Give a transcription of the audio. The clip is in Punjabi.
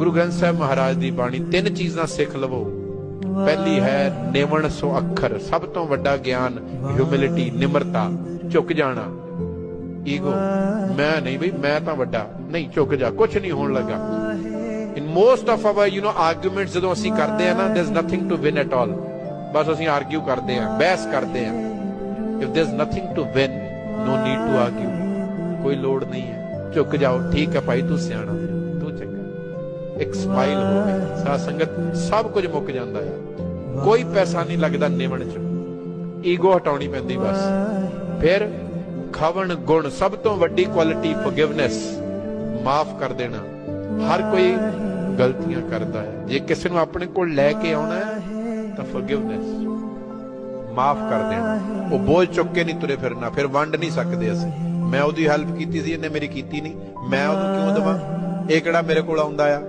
ਗੁਰੂ ਗ੍ਰੰਥ ਸਾਹਿਬ ਮਹਾਰਾਜ ਦੀ ਬਾਣੀ ਤਿੰਨ ਚੀਜ਼ਾਂ ਸਿੱਖ ਲਵੋ। ਪਹਿਲੀ ਹੈ ਨਿਵਣ ਸੋ ਅੱਖਰ ਸਭ ਤੋਂ ਵੱਡਾ ਗਿਆਨ ਹਿਊਮਿਲਿਟੀ ਨਿਮਰਤਾ ਝੁਕ ਜਾਣਾ। ਈਗੋ ਮੈਂ ਨਹੀਂ ਬਈ ਮੈਂ ਤਾਂ ਵੱਡਾ। ਨਹੀਂ ਝੁਕ ਜਾ ਕੁਝ ਨਹੀਂ ਹੋਣ ਲੱਗਾ। In most of our you know arguments ਜਦੋਂ ਅਸੀਂ ਕਰਦੇ ਆ ਨਾ there is nothing to win at all ਬਸ ਅਸੀਂ ਆਰਗੂ ਕਰਦੇ ਆ ਬਹਿਸ ਕਰਦੇ ਆ if there is nothing to win no need to argue ਕੋਈ ਲੋੜ ਨਹੀਂ ਹੈ। ਝੁਕ ਜਾਓ ਠੀਕ ਹੈ ਭਾਈ ਤੂੰ ਸਿਆਣਾ। ਇੱਕ ਸਮਾਈਲ ਹੋਵੇ ਸਾਧ ਸੰਗਤ, ਸਭ ਕੁਝ ਮੁੱਕ ਜਾਂਦਾ ਹੈ। ਕੋਈ ਪੈਸਾ ਨਹੀਂ ਲੱਗਦਾ ਨਿਵਣ ਚ। ਈਗੋ ਹਟਾਉਣੀ ਪੈਂਦੀ ਬਸ। ਫਿਰ ਖਵਣ ਗੁਣ, ਸਭ ਤੋਂ ਵੱਡੀ ਕੁਆਲਿਟੀ ਫੋਰਗਿਵਨੈਸ ਮਾਫ ਕਰ ਦੇਣਾ। ਹਰ ਕੋਈ ਗਲਤੀਆਂ ਕਰਦਾ ਹੈ। ਜੇ ਕਿਸੇ ਨੂੰ ਆਪਣੇ ਕੋਲ ਲੈ ਕੇ ਆਉਣਾ ਹੈ, ਤਾਂ ਫੋਰਗਿਵਨੈਸ ਮਾਫ ਕਰ ਦੇਣਾ। ਉਹ ਬੋਝ ਚੁੱਕ ਕੇ ਨਹੀਂ ਤੁਰੇ ਫਿਰਨਾ। ਫਿਰ ਵੰਡ ਨਹੀਂ ਸਕਦੇ ਅਸੀਂ। ਮੈਂ ਉਹਦੀ ਹੈਲਪ ਕੀਤੀ ਸੀ, ਇਹਨੇ ਮੇਰੀ ਕੀਤੀ ਨਹੀਂ। ਮੈਂ ਉਹਨੂੰ ਕਿਉਂ ਦਵਾਂ? ਇਹ ਕਿਹੜਾ ਮੇਰੇ ਕੋਲ ਆਉਂਦਾ ਆ?